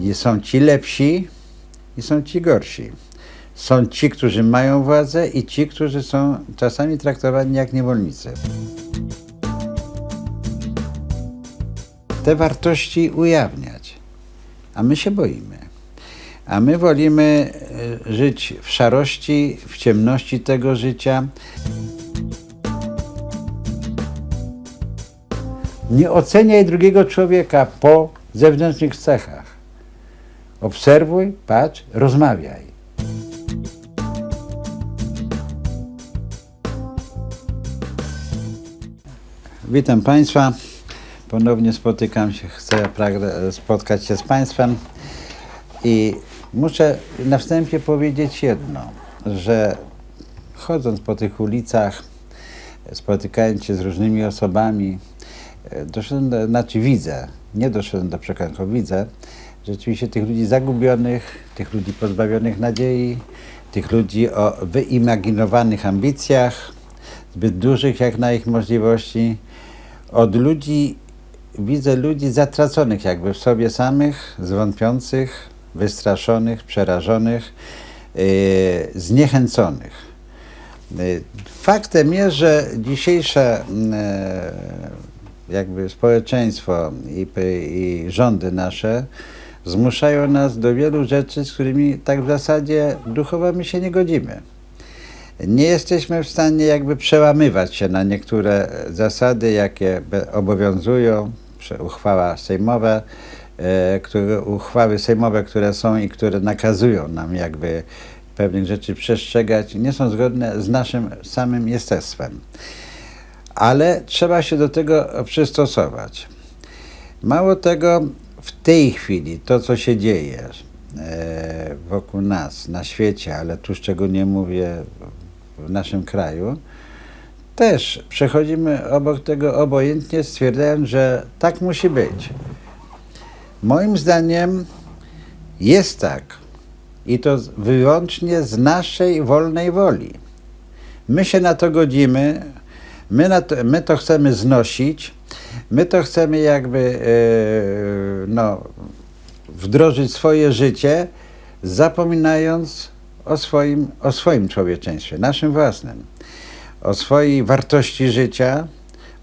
I są ci lepsi i są ci gorsi. Są ci, którzy mają władzę i ci, którzy są czasami traktowani jak niewolnicy. Te wartości ujawniać, a my się boimy. A my wolimy e, żyć w szarości, w ciemności tego życia. Nie oceniaj drugiego człowieka po zewnętrznych cechach. Obserwuj, patrz, rozmawiaj. Witam Państwa. Ponownie spotykam się, chcę pragnę spotkać się z Państwem i muszę na wstępie powiedzieć jedno, że chodząc po tych ulicach, spotykając się z różnymi osobami, e, doszedłem do, znaczy widzę, nie doszedłem do przekonania, widzę rzeczywiście tych ludzi zagubionych, tych ludzi pozbawionych nadziei, tych ludzi o wyimaginowanych ambicjach, zbyt dużych jak na ich możliwości. Od ludzi widzę ludzi zatraconych jakby w sobie samych, zwątpiących, wystraszonych, przerażonych, yy, zniechęconych. Yy, Faktem jest, że dzisiejsze yy, jakby społeczeństwo i, i rządy nasze zmuszają nas do wielu rzeczy, z którymi tak w zasadzie duchowo my się nie godzimy. Nie jesteśmy w stanie jakby przełamywać się na niektóre zasady, jakie obowiązują, uchwała sejmowe, e, które, uchwały sejmowe, które są i które nakazują nam jakby pewnych rzeczy przestrzegać, nie są zgodne z naszym samym jestestwem. Ale trzeba się do tego przystosować. Mało tego, w tej chwili to, co się dzieje e, wokół nas, na świecie, ale tu szczególnie mówię w naszym kraju, też przechodzimy obok tego obojętnie, stwierdzając, że tak musi być. Moim zdaniem jest tak. I to wyłącznie z naszej wolnej woli. My się na to godzimy, my, to, my to chcemy znosić, my to chcemy jakby e, no, wdrożyć swoje życie, zapominając o swoim, o swoim człowieczeństwie, naszym własnym, o swojej wartości życia,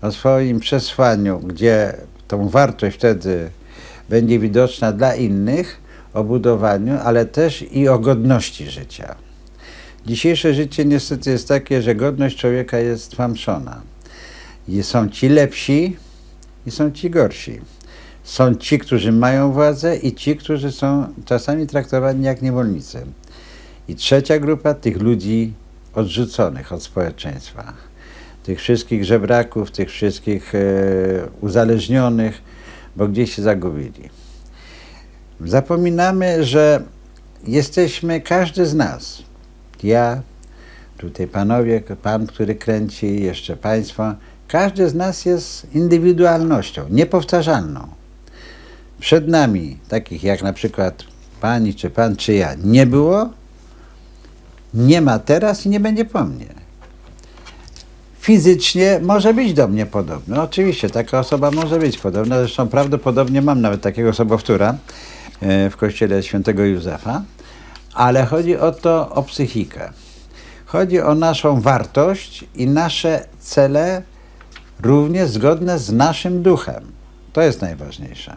o swoim przesłaniu, gdzie tą wartość wtedy będzie widoczna dla innych, o budowaniu, ale też i o godności życia. Dzisiejsze życie niestety jest takie, że godność człowieka jest tłamszona. I są ci lepsi i są ci gorsi. Są ci, którzy mają władzę i ci, którzy są czasami traktowani jak niewolnicy. I trzecia grupa tych ludzi odrzuconych od społeczeństwa. Tych wszystkich żebraków, tych wszystkich e, uzależnionych, bo gdzieś się zagubili. Zapominamy, że jesteśmy, każdy z nas, ja, tutaj panowie, pan, który kręci, jeszcze państwo, każdy z nas jest indywidualnością, niepowtarzalną. Przed nami, takich jak na przykład pani, czy pan, czy ja, nie było, nie ma teraz i nie będzie po mnie. Fizycznie może być do mnie podobny. Oczywiście, taka osoba może być podobna. Zresztą prawdopodobnie mam nawet takiego sobowtóra e, w kościele świętego Józefa. Ale chodzi o to, o psychikę. Chodzi o naszą wartość i nasze cele również zgodne z naszym duchem. To jest najważniejsze.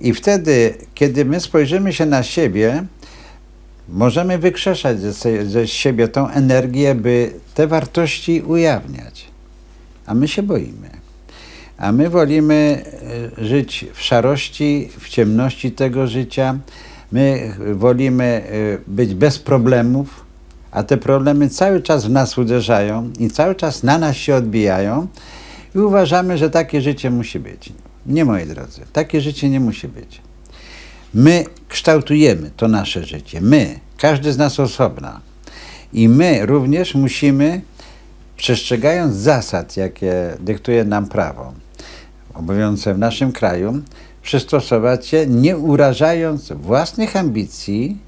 I wtedy, kiedy my spojrzymy się na siebie, możemy wykrzeszać ze siebie tą energię, by te wartości ujawniać. A my się boimy. A my wolimy e, żyć w szarości, w ciemności tego życia. My wolimy e, być bez problemów, a te problemy cały czas w nas uderzają i cały czas na nas się odbijają i uważamy, że takie życie musi być. Nie, moi drodzy, takie życie nie musi być. My kształtujemy to nasze życie. My, każdy z nas osobna. I my również musimy, przestrzegając zasad, jakie dyktuje nam prawo, obowiązujące w naszym kraju, przystosować się, nie urażając własnych ambicji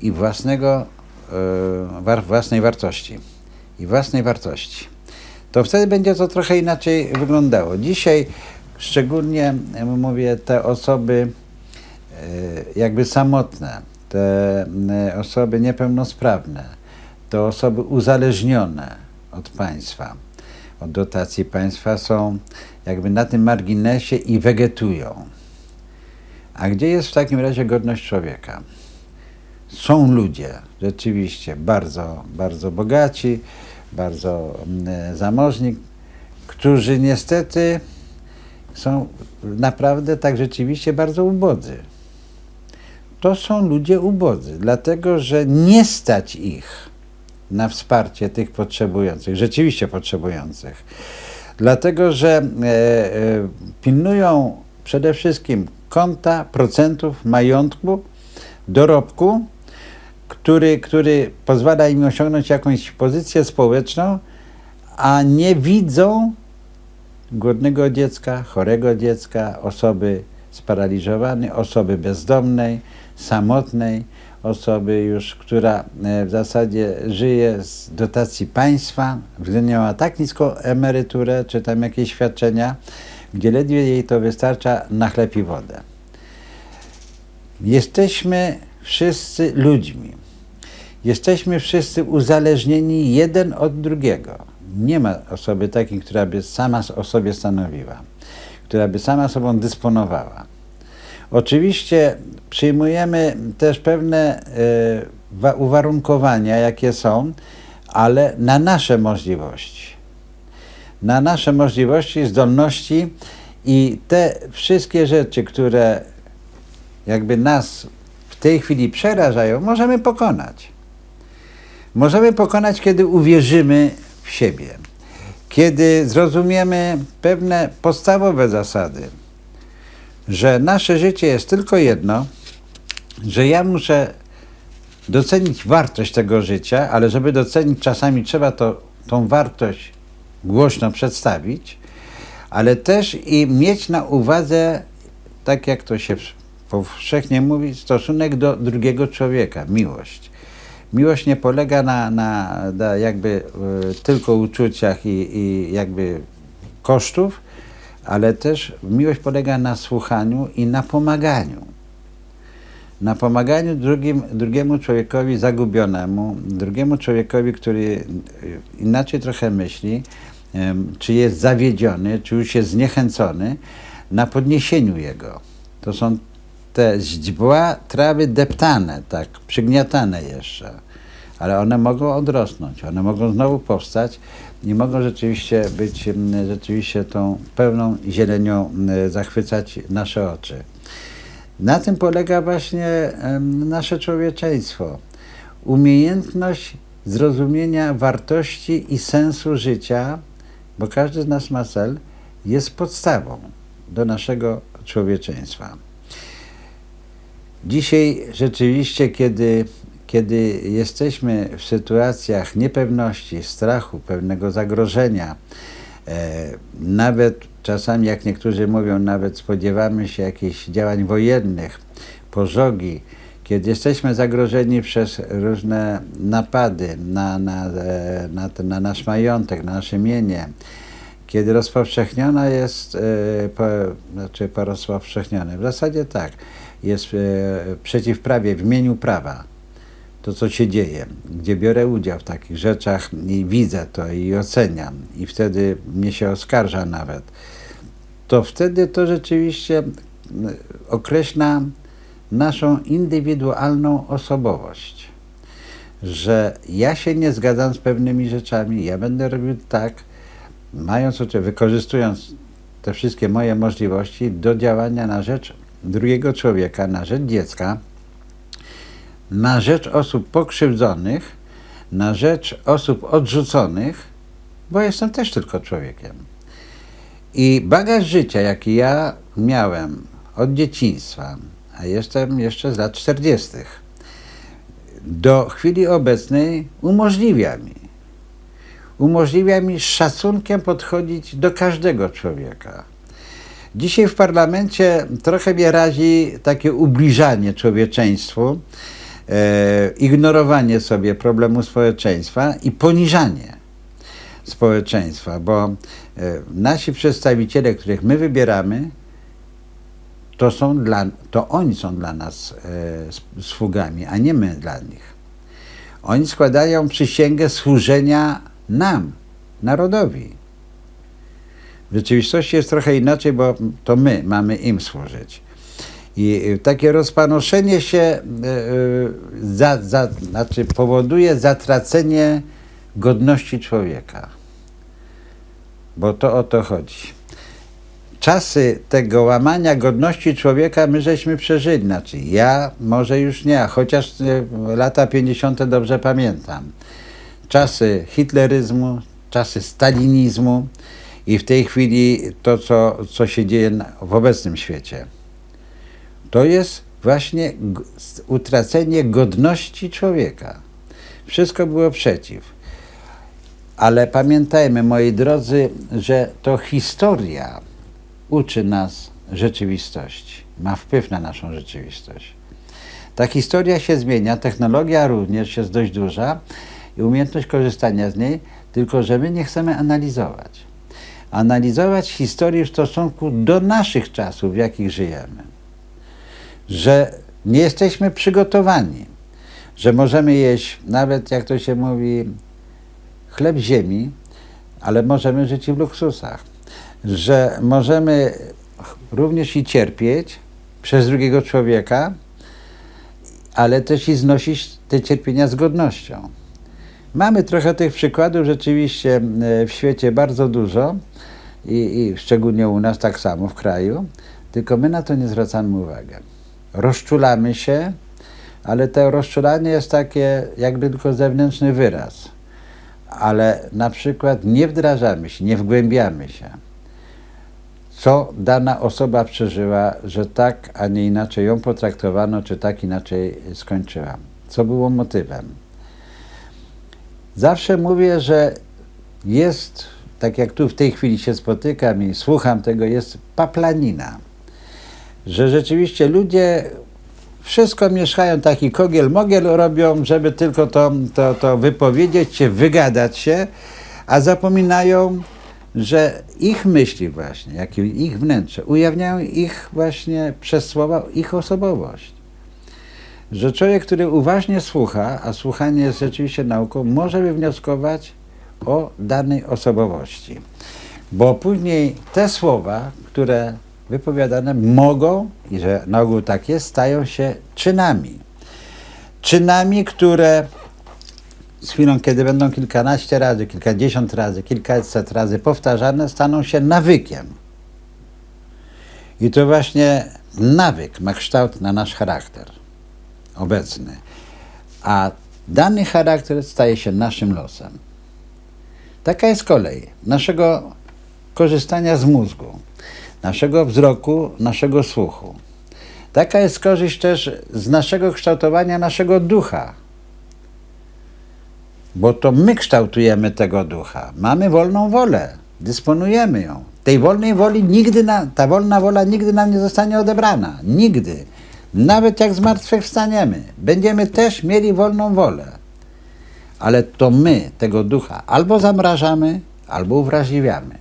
i własnego, e, war, własnej wartości. I własnej wartości. To wtedy będzie to trochę inaczej wyglądało. Dzisiaj szczególnie, e, mówię, te osoby jakby samotne, te e, osoby niepełnosprawne, te osoby uzależnione od państwa, od dotacji państwa są jakby na tym marginesie i wegetują. A gdzie jest w takim razie godność człowieka? Są ludzie rzeczywiście bardzo, bardzo bogaci, bardzo mm, zamożni, którzy niestety są naprawdę tak rzeczywiście bardzo ubodzy. To są ludzie ubodzy, dlatego że nie stać ich na wsparcie tych potrzebujących, rzeczywiście potrzebujących. Dlatego, że e, e, pilnują przede wszystkim konta, procentów, majątku, dorobku, który, który pozwala im osiągnąć jakąś pozycję społeczną, a nie widzą głodnego dziecka, chorego dziecka, osoby sparaliżowanej, osoby bezdomnej, samotnej, osoby już, która e, w zasadzie żyje z dotacji państwa, gdy miała tak niską emeryturę, czy tam jakieś świadczenia, gdzie ledwie jej to wystarcza na chleb i wodę. Jesteśmy wszyscy ludźmi. Jesteśmy wszyscy uzależnieni jeden od drugiego. Nie ma osoby takiej, która by sama o sobie stanowiła, która by sama sobą dysponowała. Oczywiście przyjmujemy też pewne y, uwarunkowania, jakie są, ale na nasze możliwości. Na nasze możliwości, zdolności i te wszystkie rzeczy, które jakby nas w tej chwili przerażają, możemy pokonać. Możemy pokonać, kiedy uwierzymy w siebie, kiedy zrozumiemy pewne podstawowe zasady, że nasze życie jest tylko jedno, że ja muszę docenić wartość tego życia, ale żeby docenić, czasami trzeba to, tą wartość głośno przedstawić, ale też i mieć na uwadze, tak jak to się powszechnie mówi, stosunek do drugiego człowieka, miłość. Miłość nie polega na, na, na jakby y, tylko uczuciach i, i jakby kosztów, ale też miłość polega na słuchaniu i na pomaganiu. Na pomaganiu drugim, drugiemu człowiekowi zagubionemu, drugiemu człowiekowi, który inaczej trochę myśli, czy jest zawiedziony, czy już jest zniechęcony, na podniesieniu jego. To są te źdźbła trawy deptane, tak, przygniatane jeszcze, ale one mogą odrosnąć, one mogą znowu powstać i mogą rzeczywiście być, rzeczywiście tą pełną zielenią zachwycać nasze oczy. Na tym polega właśnie nasze człowieczeństwo. Umiejętność zrozumienia wartości i sensu życia, bo każdy z nas ma cel, jest podstawą do naszego człowieczeństwa. Dzisiaj rzeczywiście, kiedy, kiedy jesteśmy w sytuacjach niepewności, strachu, pewnego zagrożenia, e, nawet czasami, jak niektórzy mówią, nawet spodziewamy się jakichś działań wojennych, pożogi, kiedy jesteśmy zagrożeni przez różne napady na, na, e, na, na nasz majątek, na nasze mienie, kiedy rozpowszechniona jest, e, po, znaczy porozpowszechnione, w zasadzie tak, jest e, przeciw prawie, w imieniu prawa, to co się dzieje, gdzie biorę udział w takich rzeczach i widzę to i oceniam i wtedy mnie się oskarża nawet, to wtedy to rzeczywiście określa naszą indywidualną osobowość. Że ja się nie zgadzam z pewnymi rzeczami, ja będę robił tak, mając oczywiście, wykorzystując te wszystkie moje możliwości do działania na rzecz drugiego człowieka, na rzecz dziecka, na rzecz osób pokrzywdzonych, na rzecz osób odrzuconych, bo jestem też tylko człowiekiem. I bagaż życia, jaki ja miałem od dzieciństwa, a jestem jeszcze z lat 40., do chwili obecnej umożliwia mi, umożliwia mi z szacunkiem podchodzić do każdego człowieka Dzisiaj w parlamencie trochę mnie razi takie ubliżanie człowieczeństwu, e, ignorowanie sobie problemu społeczeństwa i poniżanie społeczeństwa, bo e, nasi przedstawiciele, których my wybieramy, to, są dla, to oni są dla nas e, sługami, a nie my dla nich. Oni składają przysięgę służenia nam, narodowi. W rzeczywistości jest trochę inaczej, bo to my mamy im służyć. I y, takie rozpanoszenie się y, y, za, za, znaczy powoduje zatracenie godności człowieka. Bo to o to chodzi. Czasy tego łamania godności człowieka my żeśmy przeżyli. Znaczy ja może już nie, chociaż y, lata 50. dobrze pamiętam. Czasy hitleryzmu, czasy stalinizmu i w tej chwili to, co, co się dzieje w obecnym świecie. To jest właśnie utracenie godności człowieka. Wszystko było przeciw. Ale pamiętajmy, moi drodzy, że to historia uczy nas rzeczywistości, ma wpływ na naszą rzeczywistość. Ta historia się zmienia, technologia również jest dość duża i umiejętność korzystania z niej, tylko że my nie chcemy analizować. Analizować historię w stosunku do naszych czasów, w jakich żyjemy. Że nie jesteśmy przygotowani, że możemy jeść, nawet jak to się mówi, chleb ziemi, ale możemy żyć w luksusach. Że możemy również i cierpieć przez drugiego człowieka, ale też i znosić te cierpienia z godnością. Mamy trochę tych przykładów rzeczywiście e, w świecie bardzo dużo i, i szczególnie u nas tak samo w kraju, tylko my na to nie zwracamy uwagi. Rozczulamy się, ale to rozczulanie jest takie jakby tylko zewnętrzny wyraz. Ale na przykład nie wdrażamy się, nie wgłębiamy się co dana osoba przeżyła, że tak, a nie inaczej ją potraktowano, czy tak inaczej skończyła. Co było motywem? Zawsze mówię, że jest, tak jak tu w tej chwili się spotykam i słucham tego, jest paplanina. Że rzeczywiście ludzie wszystko mieszkają, taki kogiel mogiel robią, żeby tylko to, to, to wypowiedzieć się, wygadać się, a zapominają, że ich myśli właśnie, jak i ich wnętrze, ujawniają ich właśnie przez słowa, ich osobowość. Że człowiek, który uważnie słucha, a słuchanie jest rzeczywiście nauką, może wywnioskować o danej osobowości. Bo później te słowa, które wypowiadane mogą, i że na ogół tak jest, stają się czynami. Czynami, które z chwilą, kiedy będą kilkanaście razy, kilkadziesiąt razy, kilkaset razy powtarzane, staną się nawykiem. I to właśnie nawyk ma kształt na nasz charakter obecny. A dany charakter staje się naszym losem. Taka jest kolej naszego korzystania z mózgu, naszego wzroku, naszego słuchu. Taka jest korzyść też z naszego kształtowania naszego ducha. Bo to my kształtujemy tego ducha. Mamy wolną wolę, dysponujemy ją. Tej wolnej woli nigdy, na, ta wolna wola nigdy nam nie zostanie odebrana. Nigdy. Nawet jak zmartwychwstaniemy, będziemy też mieli wolną wolę. Ale to my tego ducha albo zamrażamy, albo uwrażliwiamy.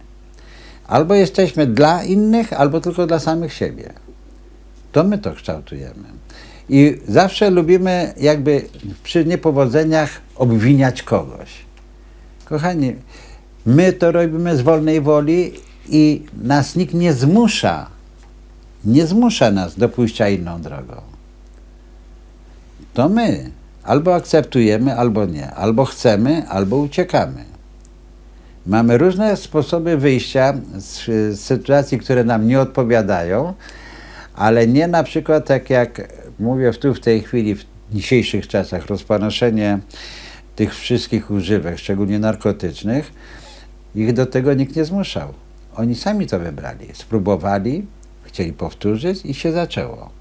Albo jesteśmy dla innych, albo tylko dla samych siebie. To my to kształtujemy. I zawsze lubimy jakby przy niepowodzeniach obwiniać kogoś. Kochani, my to robimy z wolnej woli i nas nikt nie zmusza, nie zmusza nas do pójścia inną drogą. To my albo akceptujemy, albo nie. Albo chcemy, albo uciekamy. Mamy różne sposoby wyjścia z, sytuacji, które nam nie odpowiadają, ale nie na przykład tak jak mówię tu w tej chwili, w dzisiejszych czasach, rozpanoszenie tych wszystkich używek, szczególnie narkotycznych, ich do tego nikt nie zmuszał. Oni sami to wybrali, spróbowali, chcieli powtórzyć i się zaczęło.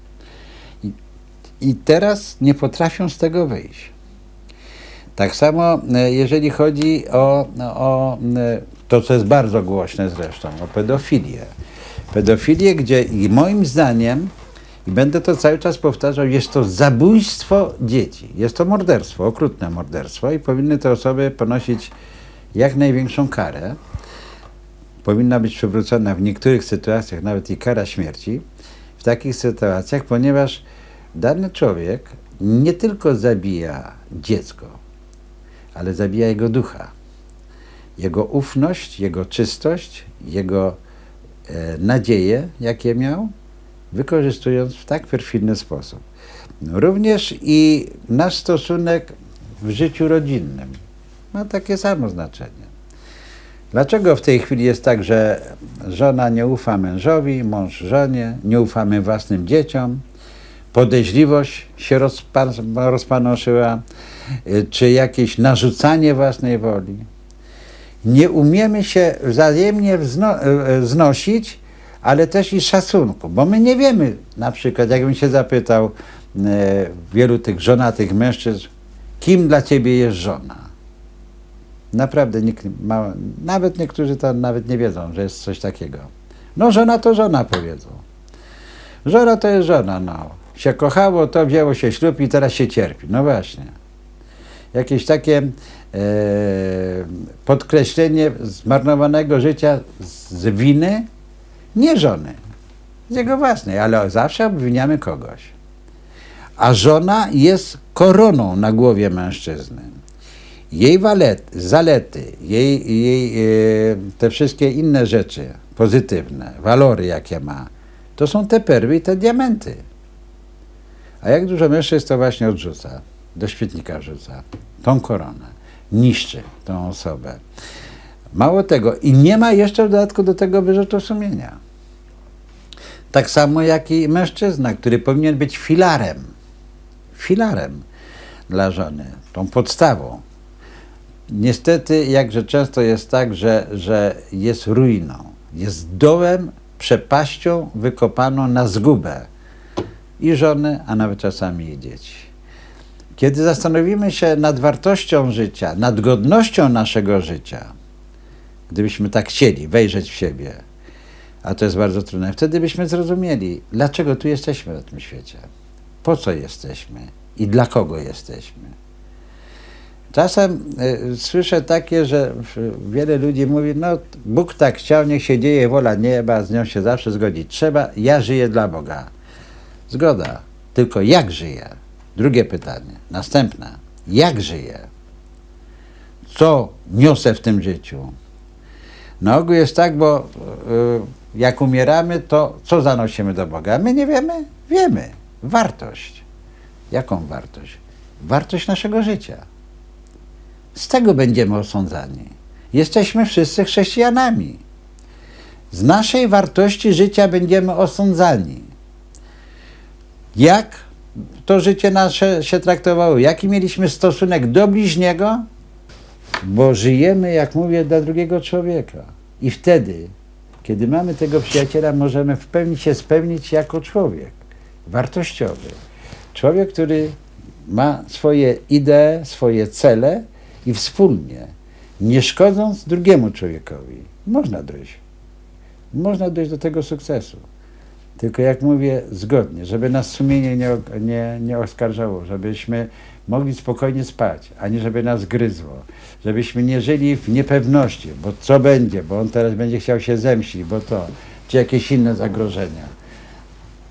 I, teraz nie potrafią z tego wyjść. Tak samo, e, jeżeli chodzi o, o e, to, co jest bardzo głośne zresztą, o pedofilię. Pedofilię, gdzie i moim zdaniem, i będę to cały czas powtarzał, jest to zabójstwo dzieci. Jest to morderstwo, okrutne morderstwo i powinny te osoby ponosić jak największą karę. Powinna być przywrócona w niektórych sytuacjach nawet i kara śmierci. w takich sytuacjach, ponieważ dany człowiek nie tylko zabija dziecko, ale zabija jego ducha, jego ufność, jego czystość, jego e, nadzieje, jakie miał, wykorzystując w tak perfidny sposób. Również i nasz stosunek w życiu rodzinnym ma takie samo znaczenie. Dlaczego w tej chwili jest tak, że żona nie ufa mężowi, mąż żonie, nie ufamy własnym dzieciom, podejrzliwość się rozpa- rozpanoszyła, y, czy jakieś narzucanie własnej woli? Nie umiemy się wzajemnie wzno- y, y, znosić, ale też i szacunku, bo my nie wiemy, na przykład, jakbym się zapytał e, wielu tych żonatych mężczyzn, kim dla ciebie jest żona? Naprawdę nikt ma, nawet niektórzy to nawet nie wiedzą, że jest coś takiego. No żona to żona powiedzą. Żona to jest żona, no. Się kochało, to wzięło się ślub i teraz się cierpi. No właśnie. Jakieś takie e, podkreślenie zmarnowanego życia z winy, nie żony, z jego własnej, ale zawsze obwiniamy kogoś. A żona jest koroną na głowie mężczyzny. Jej walet, zalety, jej, jej e, te wszystkie inne rzeczy pozytywne, walory jakie ma, to są te perły i te diamenty. A jak dużo mężczyzn to właśnie odrzuca, do świetnika rzuca tą koronę, niszczy tą osobę. Mało tego, i nie ma jeszcze w dodatku do tego wyrzutu sumienia. Tak samo jak i mężczyzna, który powinien być filarem, filarem dla żony, tą podstawą. Niestety, jakże często jest tak, że, że jest ruiną, jest dołem, przepaścią wykopaną na zgubę i żony, a nawet czasami i dzieci. Kiedy zastanowimy się nad wartością życia, nad godnością naszego życia, gdybyśmy tak chcieli wejrzeć w siebie, a to jest bardzo trudne, wtedy byśmy zrozumieli, dlaczego tu jesteśmy na tym świecie, po co jesteśmy i dla kogo jesteśmy. Czasem y, słyszę takie, że wiele ludzi mówi, no Bóg tak chciał, niech się dzieje wola nieba, z nią się zawsze zgodzić. Trzeba, ja żyję dla Boga. Zgoda. Tylko jak żyję? Drugie pytanie. Następne. Jak żyję? Co niosę w tym życiu? Na ogół jest tak, bo y, jak umieramy, to co zanosimy do Boga? My nie wiemy? Wiemy. Wartość. Jaką wartość? Wartość naszego życia. Z tego będziemy osądzani. Jesteśmy wszyscy chrześcijanami. Z naszej wartości życia będziemy osądzani. Jak to życie nasze się traktowało? Jaki mieliśmy stosunek do bliźniego? Bo żyjemy, jak mówię, dla drugiego człowieka. I wtedy, kiedy mamy tego przyjaciela, możemy w pełni się spełnić jako człowiek wartościowy. Człowiek, który ma swoje idee, swoje cele i wspólnie, nie szkodząc drugiemu człowiekowi, można dojść. Można dojść do tego sukcesu. Tylko jak mówię, zgodnie, żeby nas sumienie nie, nie, nie oskarżało, żebyśmy mogli spokojnie spać, a nie żeby nas gryzło, żebyśmy nie żyli w niepewności, bo co będzie, bo on teraz będzie chciał się zemścić, bo to, czy jakieś inne zagrożenia.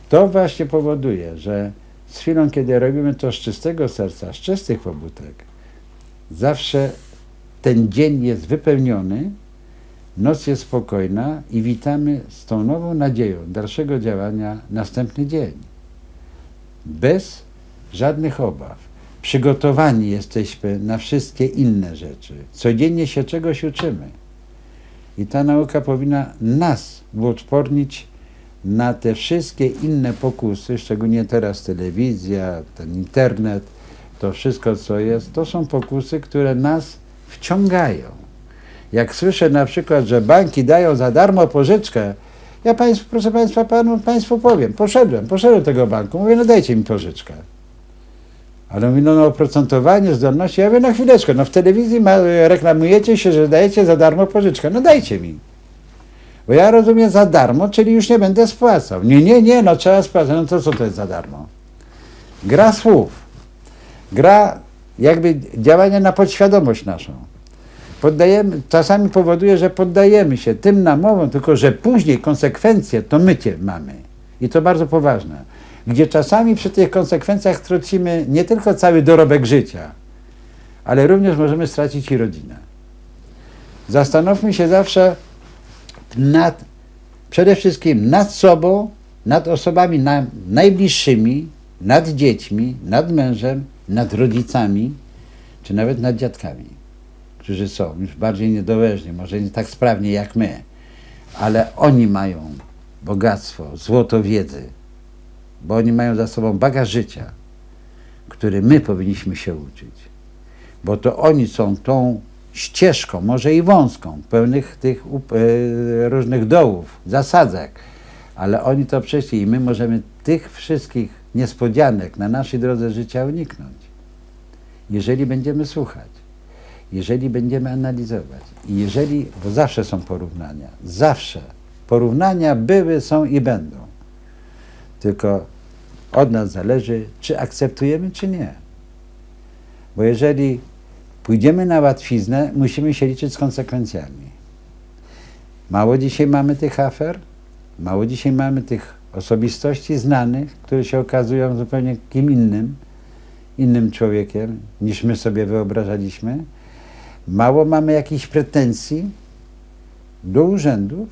To właśnie powoduje, że z chwilą, kiedy robimy to z czystego serca, z czystych pobudek, zawsze ten dzień jest wypełniony, noc jest spokojna i witamy z tą nową nadzieją dalszego działania następny dzień. Bez żadnych obaw. Przygotowani jesteśmy na wszystkie inne rzeczy. Codziennie się czegoś uczymy. I ta nauka powinna nas uodpornić na te wszystkie inne pokusy, szczególnie teraz telewizja, ten internet, to wszystko co jest, to są pokusy, które nas wciągają. Jak słyszę na przykład, że banki dają za darmo pożyczkę, ja państwu, proszę Państwa, panu, Państwu powiem, poszedłem, poszedłem do tego banku, mówię, no dajcie mi pożyczkę. Ale mówi, no, no oprocentowanie, zdolności, ja mówię, no chwileczkę, no w telewizji ma, reklamujecie się, że dajecie za darmo pożyczkę, no dajcie mi. Bo ja rozumiem za darmo, czyli już nie będę spłacał. Nie, nie, nie, no trzeba spłacać, no to co to jest za darmo? Gra słów, gra jakby działanie na podświadomość naszą. Poddajemy, czasami powoduje, że poddajemy się tym namowom, tylko że później konsekwencje to my cię mamy. I to bardzo poważne. Gdzie czasami przy tych konsekwencjach tracimy nie tylko cały dorobek życia, ale również możemy stracić i rodzinę. Zastanówmy się zawsze nad, przede wszystkim nad sobą, nad osobami najbliższymi, nad dziećmi, nad mężem, nad rodzicami, czy nawet nad dziadkami, którzy są już bardziej niedołężni, może nie tak sprawnie jak my, ale oni mają bogactwo, złoto wiedzy, bo oni mają za sobą bagaż życia, który my powinniśmy się uczyć, bo to oni są tą ścieżką, może i wąską, pełnych tych e, różnych dołów, zasadzek, ale oni to przeszli i my możemy tych wszystkich niespodzianek na naszej drodze życia uniknąć, jeżeli będziemy słuchać, jeżeli będziemy analizować i jeżeli, bo zawsze są porównania, zawsze porównania były, są i będą, tylko od nas zależy, czy akceptujemy, czy nie. Bo jeżeli pójdziemy na łatwiznę, musimy się liczyć z konsekwencjami. Mało dzisiaj mamy tych afer, mało dzisiaj mamy tych osobistości znanych, które się okazują zupełnie kim innym, innym człowiekiem, niż my sobie wyobrażaliśmy. Mało mamy jakichś pretensji do urzędów,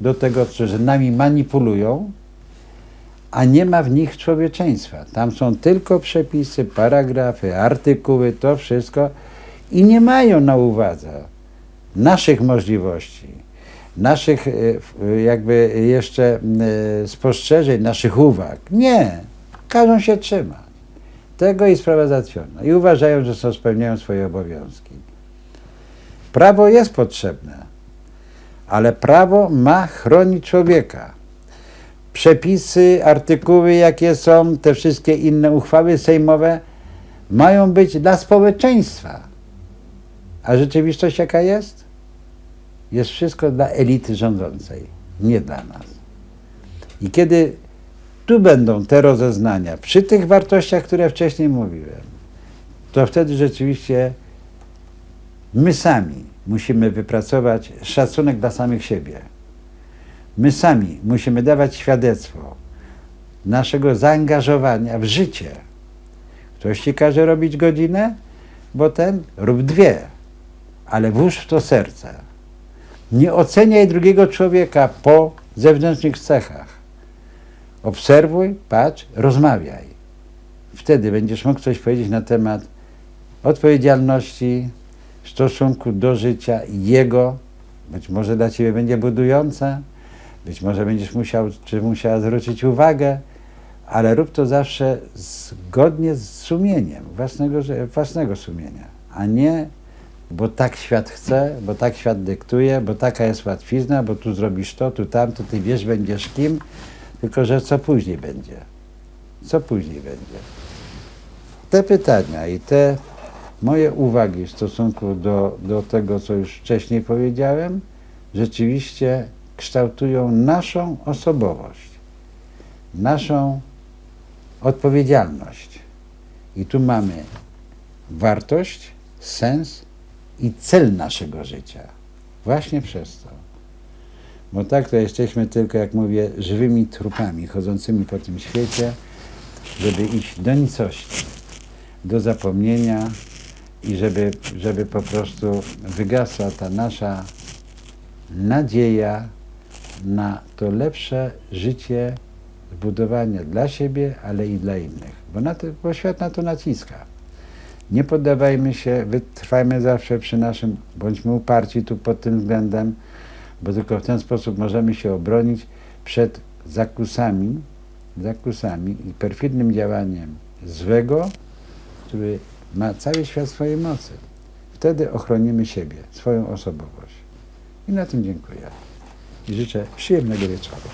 do tego, że nami manipulują, a nie ma w nich człowieczeństwa. Tam są tylko przepisy, paragrafy, artykuły, to wszystko i nie mają na uwadze naszych możliwości, naszych e, jakby jeszcze e, spostrzeżeń, naszych uwag. Nie, każą się trzymać. Tego i sprawa załatwiona. I uważają, że są, spełniają swoje obowiązki. Prawo jest potrzebne, ale prawo ma chronić człowieka przepisy, artykuły, jakie są, te wszystkie inne uchwały sejmowe mają być dla społeczeństwa. A rzeczywistość jaka jest? Jest wszystko dla elity rządzącej, nie dla nas. I kiedy tu będą te rozeznania, przy tych wartościach, które wcześniej mówiłem, to wtedy rzeczywiście my sami musimy wypracować szacunek dla samych siebie. My sami musimy dawać świadectwo naszego zaangażowania w życie. Ktoś ci każe robić godzinę, bo ten rób dwie, ale włóż w to serce. Nie oceniaj drugiego człowieka po zewnętrznych cechach. Obserwuj, patrz, rozmawiaj. Wtedy będziesz mógł coś powiedzieć na temat odpowiedzialności, stosunku do życia jego. Być może dla ciebie będzie budujące, być może będziesz musiał, czy musiała zwrócić uwagę, ale rób to zawsze zgodnie z sumieniem, własnego, własnego sumienia, a nie, bo tak świat chce, bo tak świat dyktuje, bo taka jest łatwizna, bo tu zrobisz to, tu tamto, ty wiesz, będziesz kim, tylko że co później będzie? Co później będzie? Te pytania i te moje uwagi w stosunku do, do tego, co już wcześniej powiedziałem, rzeczywiście kształtują naszą osobowość, naszą odpowiedzialność. I tu mamy wartość, sens i cel naszego życia. Właśnie przez to. Bo tak to jesteśmy tylko, jak mówię, żywymi trupami chodzącymi po tym świecie, żeby iść do nicości, do zapomnienia i żeby, żeby po prostu wygasła ta nasza nadzieja na to lepsze życie zbudowania dla siebie, ale i dla innych. Bo, na to, bo świat na to naciska. Nie poddawajmy się, wytrwajmy zawsze przy naszym, bądźmy uparci tu pod tym względem, bo tylko w ten sposób możemy się obronić przed zakusami, zakusami i perfidnym działaniem złego, który ma cały świat swojej mocy. Wtedy ochronimy siebie, swoją osobowość. I na tym dziękuję. I życzę przyjemnego wieczoru.